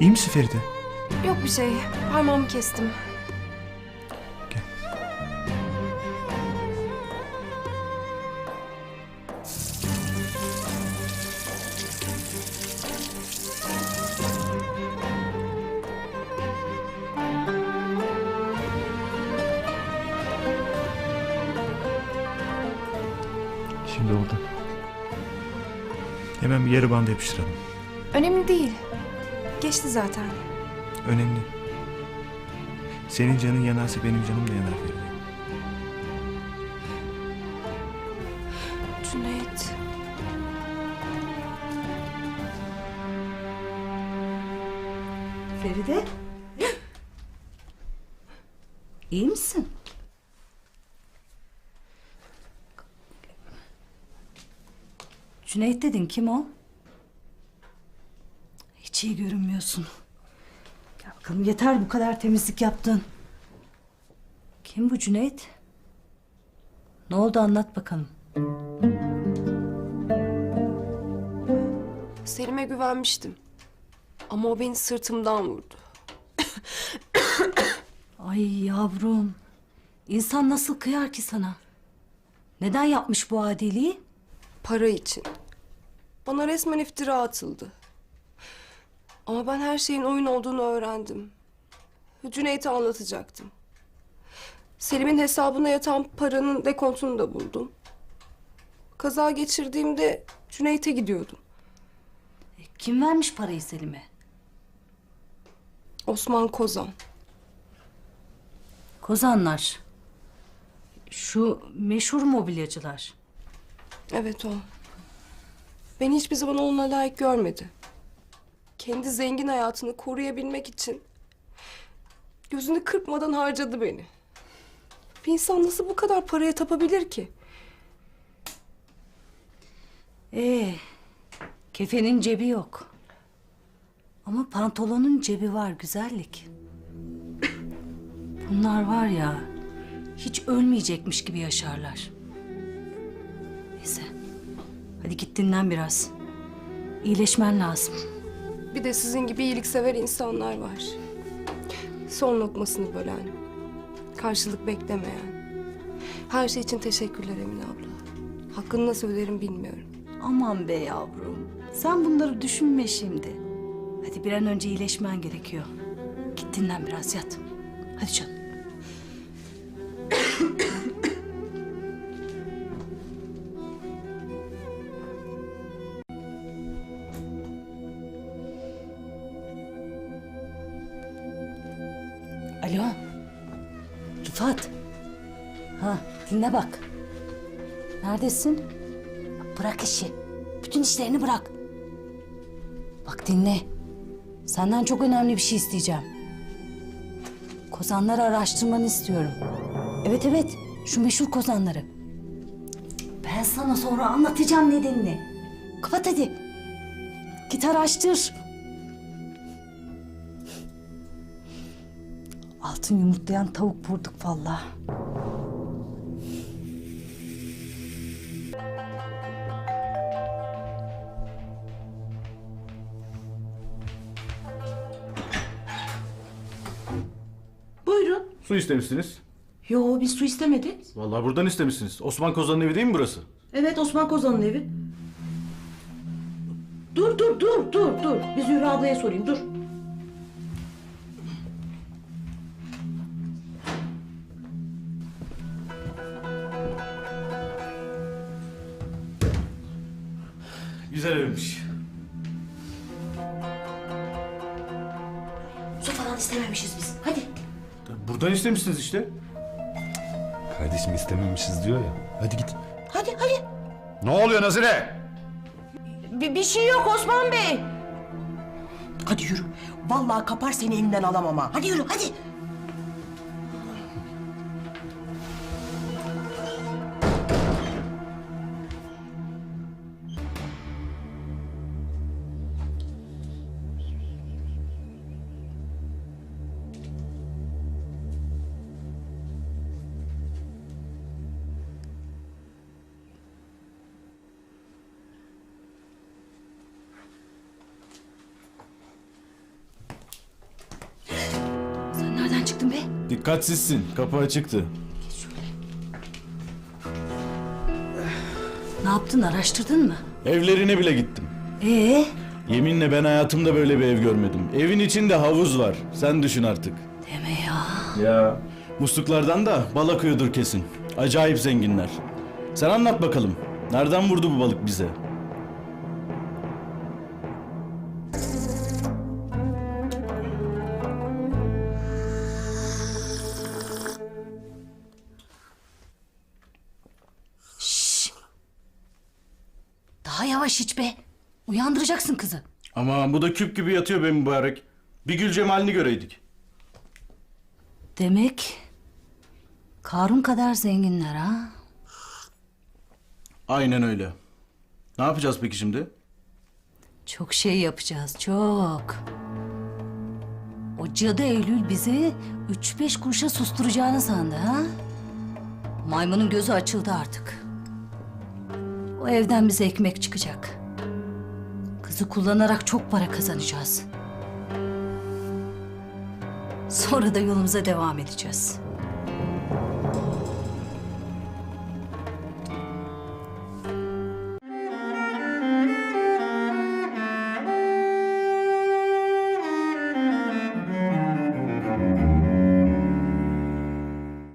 İyi misin Feride? Yok bir şey. Parmağımı kestim. Gel. Şimdi oldu. Hemen bir yarı bandı yapıştıralım. Önemli değil. Geçti zaten. Önemli. Senin canın yanarsa benim canım da yanar Feride. Cüneyt. Feride? İyi misin? Cüneyt dedin kim o? Hiç iyi görünmüyorsun. Gel bakalım yeter bu kadar temizlik yaptın. Kim bu Cüneyt? Ne oldu anlat bakalım. Selim'e güvenmiştim. Ama o beni sırtımdan vurdu. Ay yavrum. İnsan nasıl kıyar ki sana? Neden yapmış bu adiliği? Para için. Bana resmen iftira atıldı. Ama ben her şeyin oyun olduğunu öğrendim. Cüneyt'e anlatacaktım. Selim'in hesabına yatan paranın dekontunu da buldum. Kaza geçirdiğimde Cüneyt'e gidiyordum. Kim vermiş parayı Selim'e? Osman Kozan. Kozanlar. Şu meşhur mobilyacılar. Evet o. Beni hiçbir zaman onunla layık görmedi. Kendi zengin hayatını koruyabilmek için gözünü kırpmadan harcadı beni. Bir insan nasıl bu kadar paraya tapabilir ki? Ee, kefenin cebi yok. Ama pantolonun cebi var güzellik. Bunlar var ya, hiç ölmeyecekmiş gibi yaşarlar. Neyse, hadi git dinlen biraz. İyileşmen lazım. Bir de sizin gibi iyiliksever insanlar var. Son lokmasını bölen, karşılık beklemeyen. Her şey için teşekkürler Emine abla. Hakkını nasıl öderim bilmiyorum. Aman be yavrum, sen bunları düşünme şimdi. Hadi bir an önce iyileşmen gerekiyor. Git dinlen biraz yat. Hadi canım. Alo. Rıfat. Ha, dinle bak. Neredesin? Bırak işi. Bütün işlerini bırak. Bak dinle. Senden çok önemli bir şey isteyeceğim. Kozanları araştırmanı istiyorum. Evet evet. Şu meşhur kozanları. Ben sana sonra anlatacağım nedenini. Kapat hadi. Git araştır. Altın yumurtlayan tavuk vurduk vallahi. Buyurun. Su istemişsiniz. Yo biz su istemedik. Vallahi buradan istemişsiniz. Osman Kozan'ın evi değil mi burası? Evet Osman Kozan'ın evi. Dur dur dur dur dur. Biz Zühre ablaya sorayım dur. Güzel evmiş. Su falan istememişiz biz. Hadi. Buradan istemişsiniz işte. Kardeşim istememişiz diyor ya. Hadi git. Hadi hadi. Ne oluyor Nazire? Bir, bir şey yok Osman Bey. Hadi yürü. Vallahi kapar seni elinden alamam ha. Hadi yürü hadi. Dikkatsizsin. Kapı açıktı. Ne yaptın araştırdın mı? Evlerine bile gittim. Ee, Yeminle ben hayatımda böyle bir ev görmedim. Evin içinde havuz var. Sen düşün artık. deme ya. Ya. Musluklardan da bal akıyordur kesin. Acayip zenginler. Sen anlat bakalım. Nereden vurdu bu balık bize? Daha yavaş iç be. Uyandıracaksın kızı. Ama bu da küp gibi yatıyor be mübarek. Bir gül cemalini göreydik. Demek Karun kadar zenginler ha? Aynen öyle. Ne yapacağız peki şimdi? Çok şey yapacağız, çok. O cadı Eylül bizi üç beş kuruşa susturacağını sandı ha? Maymunun gözü açıldı artık. O evden bize ekmek çıkacak. Kızı kullanarak çok para kazanacağız. Sonra da yolumuza devam edeceğiz.